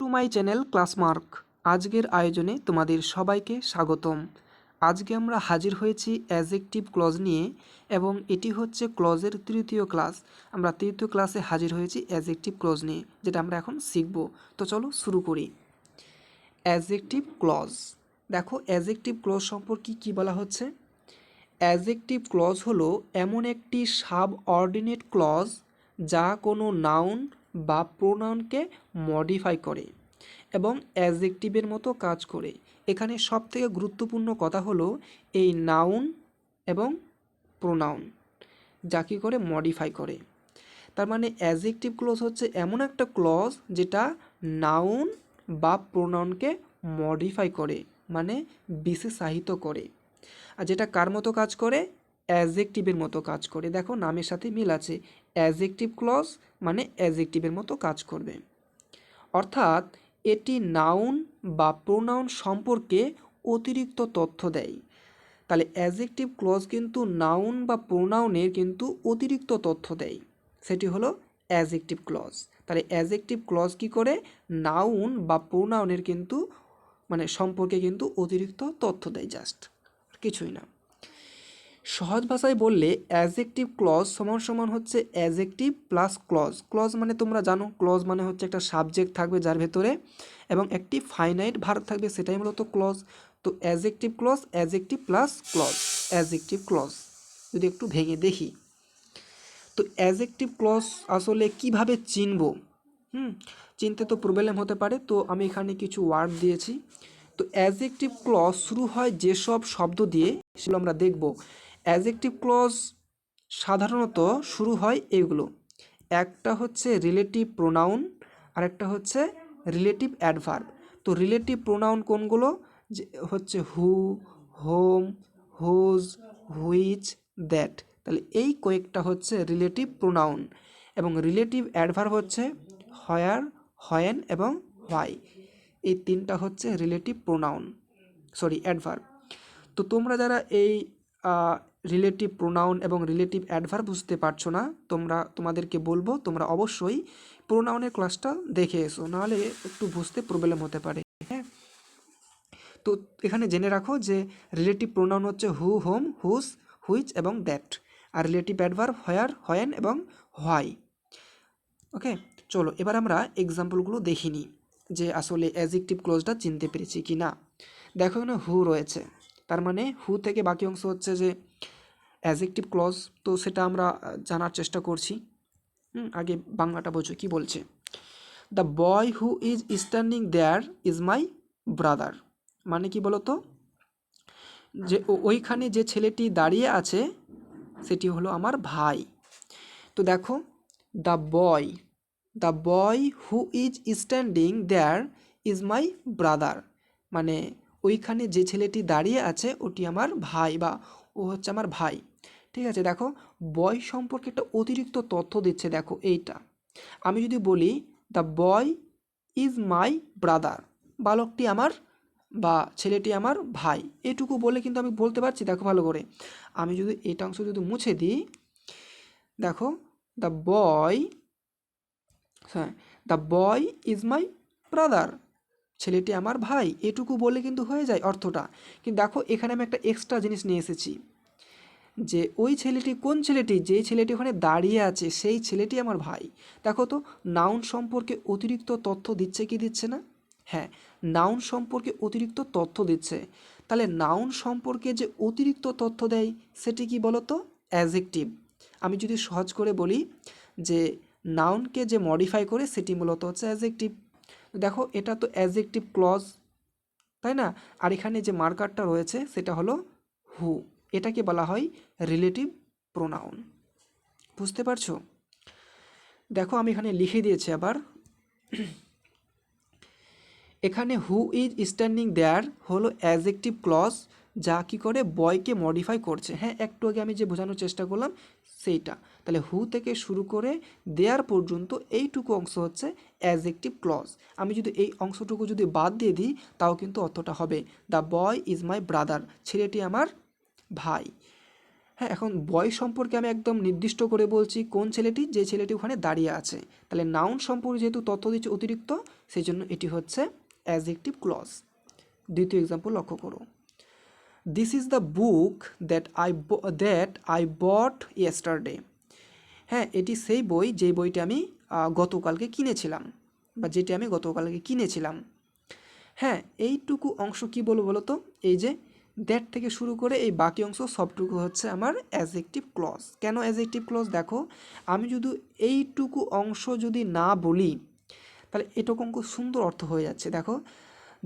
To my channel ক্লাসমার্ক আজকের আয়োজনে তোমাদের সবাইকে স্বাগতম। আজকে আমরা হাজির হয়েছি অ্যাজেকটিভ ক্লজ নিয়ে এবং এটি হচ্ছে ক্লজের তৃতীয় ক্লাস। আমরা তৃতীয় ক্লাসে হাজির হয়েছি অ্যাজেকটিভ ক্লজ নিয়ে, যেটা আমরা এখন শিখব। তো চলো শুরু করি। Adjective clause. দেখো, অ্যাজেকটিভ ক্লজ সম্পর্কে কি বলা হচ্ছে? অ্যাজেকটিভ ক্লজ হলো এমন একটি সাব অর্ডিনেট ক্লজ যা কোনো নাউন বা প্রোনাউনকে মডিফাই করে এবং অ্যাজেকটিভের মতো কাজ করে। এখানে সবথেকে গুরুত্বপূর্ণ কথা হলো এই নাউন এবং প্রোনাউন, যা কী করে? মডিফাই করে। তার মানে অ্যাজেকটিভ ক্লজ হচ্ছে এমন একটা ক্লজ যেটা নাউন বা প্রোনাউনকে মডিফাই করে মানে বিশেষায়িত করে। আর যেটা কার মতো কাজ করে? অ্যাজেকটিভের মতো কাজ করে। দেখো, নামের সাথে মিল আছে। অ্যাজেকটিভ ক্লজ মানে অ্যাজেকটিভের মতো কাজ করবে। অর্থাৎ এটি নাউন বা প্রোনাউন সম্পর্কে অতিরিক্ত তথ্য দেয়। তাহলে অ্যাজেকটিভ ক্লজ কিন্তু নাউন বা প্রোনাউনের কিন্তু অতিরিক্ত তথ্য দেয়। সেটি হলো অ্যাজেকটিভ ক্লজ। তাহলে অ্যাজেকটিভ ক্লজ কি করে? নাউন বা প্রোনাউনের কিন্তু মানে সম্পর্কে কিন্তু অতিরিক্ত তথ্য দেয় জাস্ট কিছুই না। সহজ ভাষায় বললে অ্যাজেকটিভ ক্লজ সমান সমান হচ্ছে অ্যাজেকটিভ প্লাস ক্লজ ক্লজ মানে তোমরা জানো ক্লজ মানে হচ্ছে একটা সাবজেক্ট থাকবে যার ভেতরে এবং একটি ফাইনাইট ভার থাকবে, সেটাই মূলত ক্লজ তো adjective clause adjective plus clause adjective clause যদি একটু ভেঙে দেখি। তো অ্যাজেকটিভ ক্লজ আসলে কীভাবে চিনব? হুম, চিনতে তো প্রবলেম হতে পারে, তো আমি এখানে কিছু ওয়ার্ড দিয়েছি। তো অ্যাজেকটিভ ক্লজ শুরু হয় যেসব শব্দ দিয়ে, সেগুলো আমরা দেখব। অ্যাজেকটিভ ক্লজ সাধারণত শুরু হয় এগুলো। একটা হচ্ছে রিলেটিভ প্রোনাউন আর একটা হচ্ছে রিলেটিভ অ্যাডভার্ব তো রিলেটিভ প্রোনাউন কোনগুলো? যে হচ্ছে who whom whose which that তাহলে এই কয়েকটা হচ্ছে রিলেটিভ প্রোনাউন এবং রিলেটিভ অ্যাডভার্ব হচ্ছে হয়ার হয়েন এবং হোয়াই এই তিনটা হচ্ছে রিলেটিভ প্রোনাউন সরি অ্যাডভার্ব তো তোমরা যারা এই রিলেটিভ প্রোনাউন এবং রিলেটিভ অ্যাডভার বুঝতে পারছ না, তোমরা, তোমাদেরকে বলব, তোমরা অবশ্যই প্রোনাউনের ক্লাসটা দেখে এসো, নাহলে একটু বুঝতে প্রবলেম হতে পারে। হ্যাঁ তো এখানে জেনে রাখো যে রিলেটিভ প্রোনাউন হচ্ছে হু হোম হুস হুইচ এবং দ্যাট আর রিলেটিভ অ্যাডভার হয়ার হয়েন এবং হোয়াই ওকে চলো, এবার আমরা এক্সাম্পলগুলো দেখিনি যে আসলে অ্যাজেকটিভ ক্লোজটা চিনতে পেরেছি কি না দেখো এখানে হু রয়েছে, তার মানে হু থেকে বাকি অংশ হচ্ছে যে অ্যাজেকটিভ ক্লজ তো সেটা আমরা জানার চেষ্টা করছি। আগে বাংলাটা বোঝো, কি বলছে? The boy who is standing there is my brother মানে কি বলতো? যে ওইখানে যে ছেলেটি দাঁড়িয়ে আছে, সেটি হলো আমার ভাই। তো দেখো the boy the boy who is standing there is my brother মানে ওইখানে যে ছেলেটি দাঁড়িয়ে আছে, ওটি আমার ভাই বা ও হচ্ছে আমার ভাই। ঠিক আছে, দেখো বয় সম্পর্কে একটা অতিরিক্ত তথ্য দিচ্ছে, দেখো, এইটা। আমি যদি বলি the boy is my brother বালকটি আমার বা ছেলেটি আমার ভাই। এটুকু বলে কিন্তু আমি বলতে পারছি, দেখো, ভালো করে। আমি যদি এটা অংশ যদি মুছে দিই, দেখো দ্য বয় হ্যাঁ the boy is my brother ছেলেটি আমার ভাই, এটুকু বলে কিন্তু হয়ে যায় অর্থটা। কিন্তু দেখো, এখানে আমি একটা এক্সট্রা জিনিস নিয়ে এসেছি। যে ওই ছেলেটি, কোন ছেলেটি? যেই ছেলেটি ওখানে দাঁড়িয়ে আছে, সেই ছেলেটি আমার ভাই। দেখো তো নাউন সম্পর্কে অতিরিক্ত তথ্য দিচ্ছে কি দিচ্ছে না? হ্যাঁ নাউন সম্পর্কে অতিরিক্ত তথ্য দিচ্ছে। তাহলে নাউন সম্পর্কে যে অতিরিক্ত তথ্য দেয়, সেটি কি বলতো? অ্যাজেকটিভ আমি যদি সহজ করে বলি, যে নাউনকে যে মডিফাই করে, সেটি মূলত হচ্ছে অ্যাজেকটিভ দেখো, এটা তো অ্যাজেকটিভ ক্লজ তাই না? আর এখানে যে মার্কারটা রয়েছে, সেটা হলো হু এটাকে বলা হয় রিলেটিভ প্রোনাউন বুঝতে পারছ? দেখো, আমি এখানে লিখে দিয়েছি আবার। এখানে হু ইজ স্ট্যান্ডিং দেয়ার হলো অ্যাজেকটিভ ক্লজ যা কি করে বয়কে মডিফাই করছে। হ্যাঁ একটু আগে আমি যে বোঝানোর চেষ্টা করলাম সেইটা। তাহলে হু থেকে শুরু করে দেয়ার পর্যন্ত এইটুকু অংশ হচ্ছে অ্যাজেকটিভ ক্লজ আমি যদি এই অংশটুকু যদি বাদ দিয়ে দিই, তাও কিন্তু অর্থটা হবে the boy is my brother ছেলেটি আমার ভাই। হ্যাঁ এখন বয় সম্পর্কে আমি একদম নির্দিষ্ট করে বলছি, কোন ছেলেটি? যে ছেলেটি ওখানে দাঁড়িয়ে আছে। তাহলে নাউন সম্পর্কে যেহেতু তথ্য দিচ্ছে অতিরিক্ত সেই জন্য এটি হচ্ছে অ্যাজেক্টিভ ক্লজ দ্বিতীয় এক্সাম্পল লক্ষ্য করো। This is the book that I that I bought yesterday হ্যাঁ এটি সেই বই, যেই বইটি আমি গতকালকে কিনেছিলাম বা যেটি আমি গতকালকে কিনেছিলাম। হ্যাঁ এইটুকু অংশ কি বলব বলো তো এই যে দ্যাট থেকে শুরু করে এই বাকি অংশ সবটুকু হচ্ছে আমার অ্যাজেক্টিভ ক্লজ কেন অ্যাজেক্টিভ ক্লজ দেখো, আমি যদি এইটুকু অংশ যদি না বলি, তাহলে এটুকু অঙ্ক সুন্দর অর্থ হয়ে যাচ্ছে। দেখো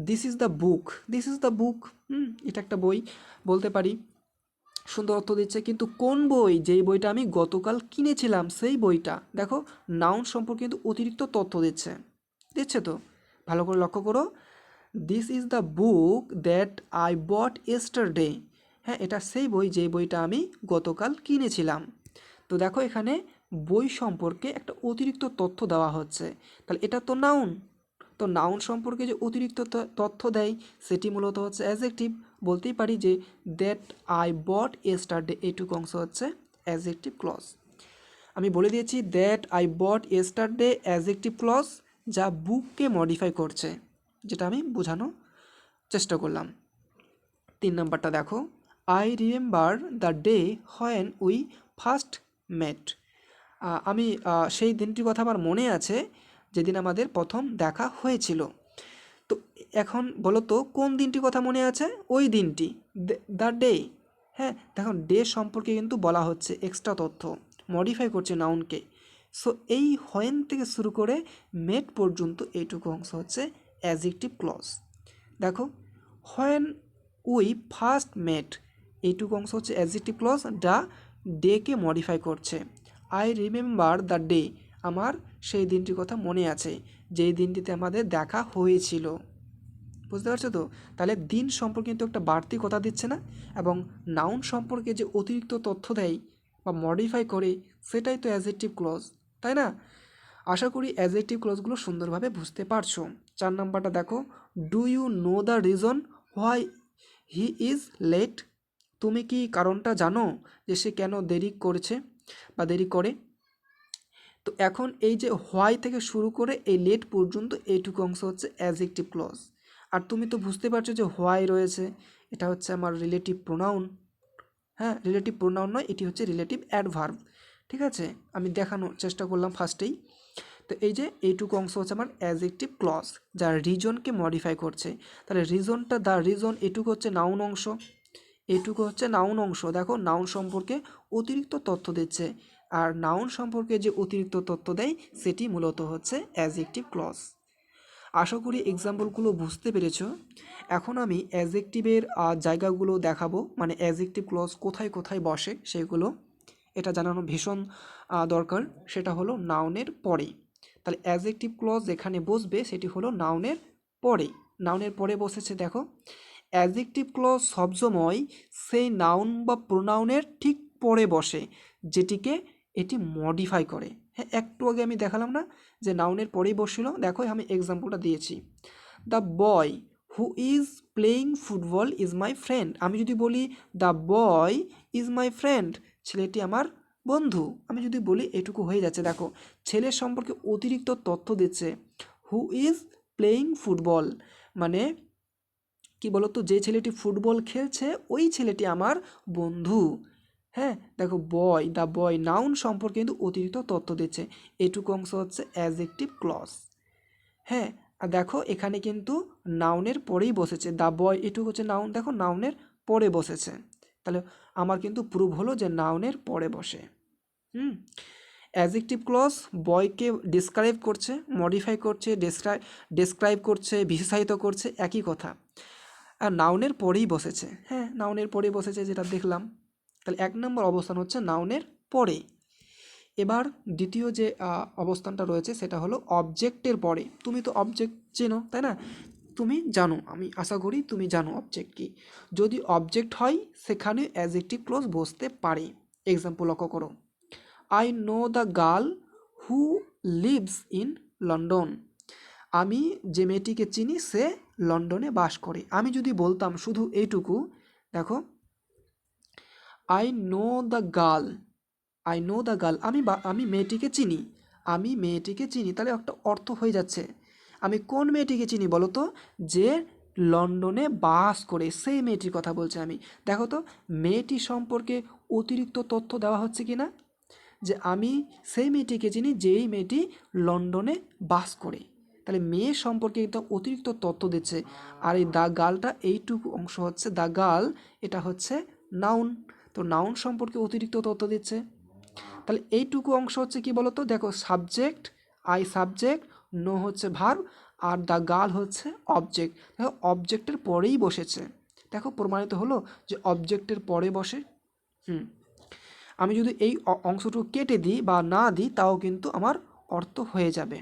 this is the book this is the book hmm. এটা একটা বই বলতে পারি। সুন্দর অর্থ দিচ্ছে কিন্তু কোন বই? যেই বইটা আমি গতকাল কিনেছিলাম সেই বইটা। দেখো নাউন সম্পর্কে কিন্তু অতিরিক্ত তথ্য দিচ্ছে। দিচ্ছে তো? ভালো করে লক্ষ্য করো। This is the book that I bought yesterday হ্যাঁ এটা সেই বই যেই বইটা আমি গতকাল কিনেছিলাম। তো দেখো এখানে বই সম্পর্কে একটা অতিরিক্ত তথ্য দেওয়া হচ্ছে। তাহলে এটা তো নাউন তো নাউন সম্পর্কে যে অতিরিক্ত তথ্য দেয়, সেটি মূলত হচ্ছে অ্যাজেক্টিভ বলতেই পারি যে দ্যাট আই বট এস্টারডে এইটুকু অংশ হচ্ছে অ্যাজেক্টিভ ক্লজ আমি বলে দিয়েছি that I bought yesterday adjective clause যা বুককে মডিফাই করছে, যেটা আমি বোঝানোর চেষ্টা করলাম। তিন নম্বরটা দেখো। I remember the day when we first met আমি সেই দিনটির কথা আমার মনে আছে যেদিন আমাদের প্রথম দেখা হয়েছিল। তো এখন বলো তো, কোন দিনটির কথা মনে আছে? ওই দিনটি। The day. হ্যাঁ দেখো, ডে সম্পর্কে কিন্তু বলা হচ্ছে, এক্সট্রা তথ্য। মডিফাই করছে নাউনকে। সো এই হোয়েন থেকে শুরু করে মেট পর্যন্ত এইটুকু অংশ হচ্ছে অ্যাজেক্টিভ ক্লজ। দেখো, হোয়েন উই ফার্স্ট মেট। এইটুকু অংশ হচ্ছে অ্যাজেক্টিভ ক্লজ। যা ডেকে মডিফাই করছে। আই রিমেম্বার দ্য ডে, আমার সেই দিনটির কথা মনে আছে, যেই দিনটিতে আমাদের দেখা হয়েছিল। বুঝতে পারছ তো? তাহলে দিন সম্পর্কে কিন্তু একটা বাড়তি কথা দিচ্ছে না? এবং নাউন সম্পর্কে যে অতিরিক্ত তথ্য দেয় বা মডিফাই করে, সেটাই তো অ্যাজেক্টিভ ক্লজ তাই না? আশা করি অ্যাজেক্টিভ ক্লজগুলো সুন্দরভাবে বুঝতে পারছ। চার নাম্বারটা দেখো do you know the reason why he is late তুমি কি কারণটা জানো যে সে কেন দেরি করেছে বা দেরি করে? তো এখন এই যে হোয়াই থেকে শুরু করে এই লেট পর্যন্ত এইটুকু অংশ হচ্ছে অ্যাজেক্টিভ ক্লজ আর তুমি তো বুঝতে পারছ যে হোয়াই রয়েছে, এটা হচ্ছে আমার রিলেটিভ প্রোনাউন হ্যাঁ রিলেটিভ প্রোনাউন নয়, এটি হচ্ছে রিলেটিভ অ্যাডভার্ব ঠিক আছে? আমি দেখানোর চেষ্টা করলাম ফার্স্টেই তো এই যে এইটুকু অংশ হচ্ছে আমার অ্যাজেক্টিভ ক্লজ যা রিজনকে মডিফাই করছে। তাহলে রিজনটা দ্য রিজন এটুকু হচ্ছে নাউন অংশ। এটুকু হচ্ছে নাউন অংশ। দেখো নাউন সম্পর্কে অতিরিক্ত তথ্য দিচ্ছে। আর নাউন সম্পর্কে যে অতিরিক্ত তথ্য দেয়, সেটি মূলত হচ্ছে অ্যাজেক্টিভ ক্লজ আশা করি এক্সাম্পলগুলো বুঝতে পেরেছ। এখন আমি অ্যাজেক্টিভের জায়গাগুলো দেখাবো। মানে অ্যাজেক্টিভ ক্লজ কোথায় কোথায় বসে সেগুলো। এটা জানানো ভীষণ দরকার। সেটা হলো নাউনের পরে। তাহলে অ্যাজেক্টিভ ক্লজ যেখানে বসবে, সেটি হলো নাউনের পরে। নাউনের পরে বসেছে, দেখো। অ্যাজেক্টিভ ক্লজ সবসময় সেই নাউন বা প্রোনাউনের ঠিক পরে বসে, যেটিকে এটি মডিফাই করে। হ্যাঁ একটু আগে আমি দেখালাম না যে নাউনের পরেই বসছিল। দেখো, আমি এক্সাম্পলটা দিয়েছি। The boy who is playing football is my friend আমি যদি বলি the boy is my friend ছেলেটি আমার বন্ধু। আমি যদি বলি, এটুকু হয়ে যাচ্ছে। দেখো ছেলের সম্পর্কে অতিরিক্ত তথ্য দিচ্ছে। হু ইজ প্লেয়িং ফুটবল মানে কি বলতো? যে ছেলেটি ফুটবল খেলছে, ওই ছেলেটি আমার বন্ধু। হ্যাঁ দেখো বয় দ্য বয় নাউন সম্পর্কে কিন্তু অতিরিক্ত তথ্য দিচ্ছে। এটুকু অংশ হচ্ছে অ্যাজেক্টিভ ক্লস হ্যাঁ আর দেখো এখানে কিন্তু নাউনের পরেই বসেছে। দ্য বয় এটুকু হচ্ছে নাউন দেখো নাউনের পরে বসেছে। তাহলে আমার কিন্তু প্রুভ হলো যে নাউনের পরে বসে। হুম অ্যাজেক্টিভ ক্লস বয়কে ডিসক্রাইব করছে মডিফাই করছে ডেসক্রাইব ডেসক্রাইব করছে, বিশেষায়িত করছে, একই কথা। আর নাউনের পরেই বসেছে। হ্যাঁ নাউনের পরেই বসেছে যেটা দেখলাম। তাহলে এক নম্বর অবস্থান হচ্ছে নাউনের পরে। এবার দ্বিতীয় যে অবস্থানটা রয়েছে সেটা হলো অবজেক্টের পরে। তুমি তো অবজেক্ট চেনো, তাই না? তুমি জানো, আমি আশা করি তুমি জানো অবজেক্ট কি। যদি অবজেক্ট হয়, সেখানে অ্যাজেক্টিভ ক্লোজ বসতে পারে। এক্সাম্পল লক্ষ্য করো। I know the girl who lives in London আমি যে মেয়েটিকে চিনি, সে লন্ডনে বাস করে। আমি যদি বলতাম শুধু এইটুকু, দেখো I know the girl I know the girl আমি আমি মেয়েটিকে চিনি। আমি মেয়েটিকে চিনি। তাহলে একটা অর্থ হয়ে যাচ্ছে। আমি কোন মেয়েটিকে চিনি বলো তো? যে লন্ডনে বাস করে। সেই মেয়েটির কথা বলছি আমি। দেখো তো, মেয়েটি সম্পর্কে অতিরিক্ত তথ্য দেওয়া হচ্ছে কি না যে আমি সেই মেয়েটিকে চিনি, যেই মেয়েটি লন্ডনে বাস করে। তাহলে মেয়ে সম্পর্কে একটা অতিরিক্ত তথ্য দিচ্ছে। আর এই দ্য গার্লটা এইটুকু অংশ হচ্ছে। দ্য গার্ল এটা হচ্ছে নাউন তো নাউন সম্পর্কে অতিরিক্ত তথ্য দিচ্ছে। তাহলে এইটুকু অংশ হচ্ছে কি বলতো? দেখো সাবজেক্ট আই সাবজেক্ট নো হচ্ছে ভার আর দ্য গার্ল হচ্ছে অবজেক্ট দেখো অবজেক্টের পরেই বসেছে। দেখো, প্রমাণিত হলো যে অবজেক্টের পরে বসে। হুম। আমি যদি এই অংশটুকু কেটে দিই বা না দিই, তাও কিন্তু আমার অর্থ হয়ে যাবে।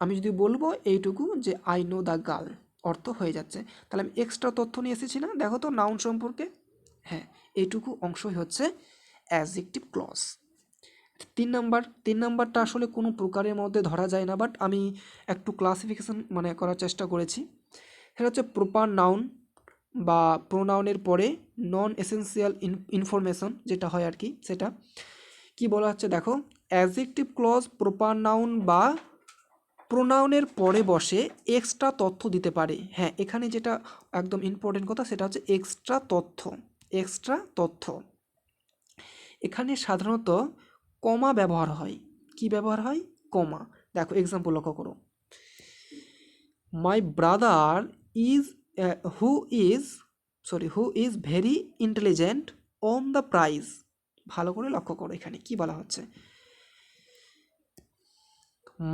আমি যদি বলব এইটুকু যে আই নো দ্য গার্ল অর্থ হয়ে যাচ্ছে। তাহলে আমি এক্সট্রা তথ্য নিয়ে এসেছি না? দেখো তো নাউন সম্পর্কে। হ্যাঁ এইটুকু অংশই হচ্ছে অ্যাজেক্টিভ ক্লজ তিন নাম্বার, তিন নাম্বারটা আসলে কোনো প্রকারের মধ্যে ধরা যায় না বাট আমি একটু ক্লাসিফিকেশন মানে করার চেষ্টা করেছি। সেটা হচ্ছে প্রপার নাউন বা প্রোনাউনের পরে নন এসেন্সিয়াল ইনফরমেশন যেটা হয় আর কি সেটা। কি বলা হচ্ছে দেখো অ্যাজেক্টিভ ক্লজ প্রপার নাউন বা প্রোনাউনের পরে বসে এক্সট্রা তথ্য দিতে পারে। হ্যাঁ এখানে যেটা একদম ইম্পর্টেন্ট কথা সেটা হচ্ছে এক্সট্রা তথ্য। এক্সট্রা তথ্য। এখানে সাধারণত কমা ব্যবহার হয়। কি ব্যবহার হয়? কমা। দেখো এক্সাম্পল লক্ষ্য করো। My brother is who is sorry who is very intelligent won the prize ভালো করে লক্ষ্য করো এখানে, কি বলা হচ্ছে?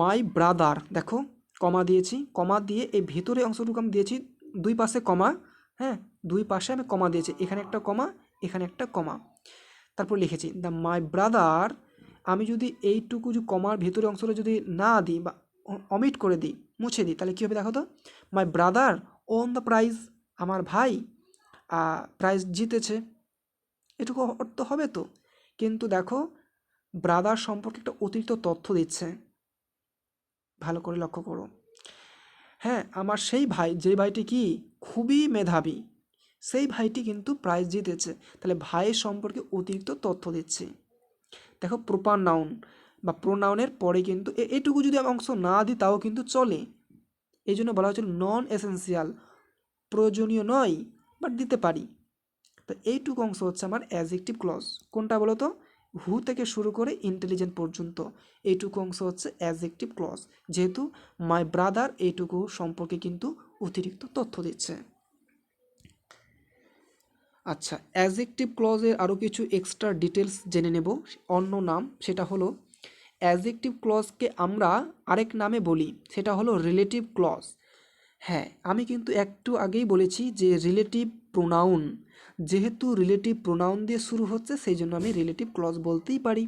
মাই ব্রাদার দেখো, কমা দিয়েছি। কমা দিয়ে এই ভেতরে অংশটুকু আমি দিয়েছি, দুই পাশে কমা হ্যাঁ? দুই পাশে আমি কমা দিয়েছি। এখানে একটা কমা, এখানে একটা কমা। তারপর লিখেছি দ্য মাই ব্রাদার আমি যদি এইটুকু যে কমার ভেতরে অংশটা যদি না দিই বা অমিট করে দিই, মুছে দিই, তাহলে কী হবে দেখো তো? My brother won the prize আমার ভাই প্রাইজ জিতেছে। এটুকু অর্থ হবে তো? কিন্তু দেখো ব্রাদার সম্পর্কে একটা অতিরিক্ত তথ্য দিচ্ছে। ভালো করে লক্ষ্য করো। হ্যাঁ আমার সেই ভাই, যে ভাইটি কি? খুবই মেধাবী। সেই ভাইটি কিন্তু প্রাইজ জিতেছে। তাহলে ভাইয়ের সম্পর্কে অতিরিক্ত তথ্য দিচ্ছে। দেখো প্রপার নাউন বা প্রোনাউনের পরে কিন্তু এটুকু যদি অংশ না দিই, তাও কিন্তু চলে। এই জন্য বলা হচ্ছে নন এসেন্সিয়াল প্রয়োজনীয় নয় বাট দিতে পারি। তো এইটুকু অংশ হচ্ছে আমার অ্যাজেক্টিভ ক্লজ কোনটা বলো তো? হু থেকে শুরু করে ইন্টেলিজেন্ট পর্যন্ত। এইটুকু অংশ হচ্ছে অ্যাজেক্টিভ ক্লজ যেহেতু মাই ব্রাদার এইটুকু সম্পর্কে কিন্তু অতিরিক্ত তথ্য দিচ্ছে। আচ্ছা অ্যাজেক্টিভ ক্লজের আরও কিছু এক্সট্রা ডিটেলস জেনে নেব। অন্য নাম সেটা হলো অ্যাজেক্টিভ ক্লজকে আমরা আরেক নামে বলি, সেটা হলো রিলেটিভ ক্লজ হ্যাঁ আমি কিন্তু একটু আগেই বলেছি যে রিলেটিভ প্রোনাউন যেহেতু রিলেটিভ প্রোনাউন দিয়ে শুরু হচ্ছে, সেই জন্য আমি রিলেটিভ ক্লজ বলতেই পারি।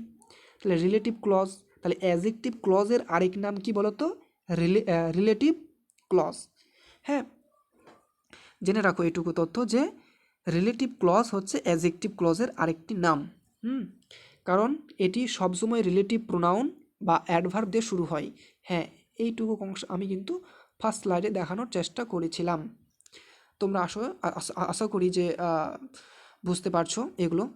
তাহলে রিলেটিভ ক্লজ তাহলে অ্যাজেক্টিভ ক্লজের আরেক নাম কি বলতো? রিলে রিলেটিভ ক্লজ হ্যাঁ জেনে রাখো এটুকু তথ্য যে রিলেটিভ ক্লজ হচ্ছে অ্যাজেক্টিভ ক্লজের আরেকটি নাম। হুম? কারণ এটি সবসময় রিলেটিভ প্রোনাউন বা অ্যাডভার্ব দিয়ে শুরু হয়। হ্যাঁ এইটুকু অংশ আমি কিন্তু ফার্স্ট স্লাইডে দেখানোর চেষ্টা করেছিলাম। তোমরা আসো আশা- করি যে বুঝতে পারছ এগুলো।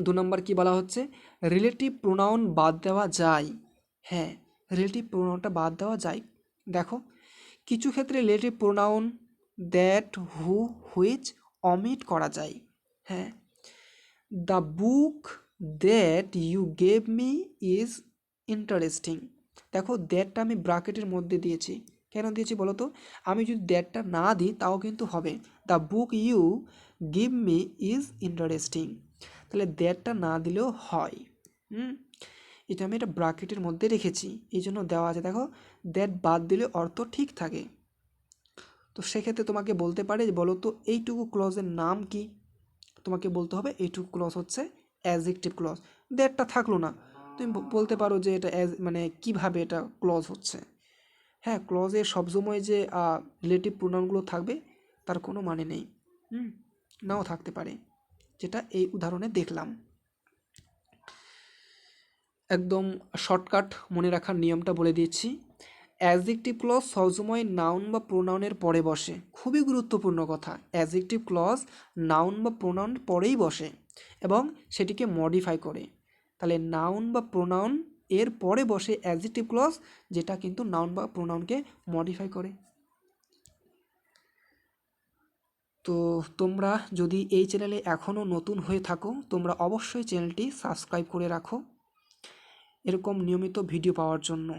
দু নম্বর কি বলা হচ্ছে? রিলেটিভ প্রোনাউন বাদ দেওয়া যায়। হ্যাঁ রিলেটিভ প্রোনাউনটা বাদ দেওয়া যায়। দেখো, কিছু ক্ষেত্রে relative pronoun that who which omit করা যায়। হ্যাঁ? The book that you gave me is interesting দেখো দ্যাটটা আমি ব্রাকেটের মধ্যে দিয়েছি। কেন দিয়েছি বলো তো? আমি যদি দ্যাটটা না দিই, তাও কিন্তু হবে। The book you give me is interesting তাহলে দ্যাটটা না দিলেও হয়। হুম? এটা আমি এটা ব্রাকেটের মধ্যে রেখেছি। এই জন্য দেওয়া আছে। দেখো দ্যাট বাদ দিলে অর্থ ঠিক থাকে। তো সেক্ষেত্রে তোমাকে বলতে পারে বলো তো এইটুকু ক্লজের নাম কি? তোমাকে বলতে হবে এইটুকু ক্লজ হচ্ছে অ্যাজেক্টিভ ক্লজ দ্যাটটা থাকল না। তুমি বলতে পারো যে এটা অ্যাজ মানে কীভাবে এটা ক্লজ হচ্ছে। হ্যাঁ ক্লজে সবসময় যে রিলেটিভ প্রোনাউনগুলো থাকবে, তার কোনো মানে নেই। হুম? নাও থাকতে পারে। যেটা এই উদাহরণে দেখলাম। একদম শর্টকাট মনে রাখার নিয়মটা বলে দিচ্ছি অ্যাজেক্টিভ ক্লজ সবসময় নাউন বা প্রোনাউনের পরে বসে। খুবই গুরুত্বপূর্ণ কথা। অ্যাজেক্টিভ ক্লজ নাউন বা প্রোনাউন পরেই বসে এবং সেটিকে মডিফাই করে। তাহলে নাউন বা প্রোনাউন এর পরে বসে অ্যাজেক্টিভ ক্লজ যেটা কিন্তু নাউন বা প্রোনাউনকে মডিফাই করে। তো তোমরা যদি এই চ্যানেলে এখনও নতুন হয়ে থাকো, তোমরা অবশ্যই চ্যানেলটি সাবস্ক্রাইব করে রাখো। এরকম নিয়মিত ভিডিও পাওয়ার জন্য।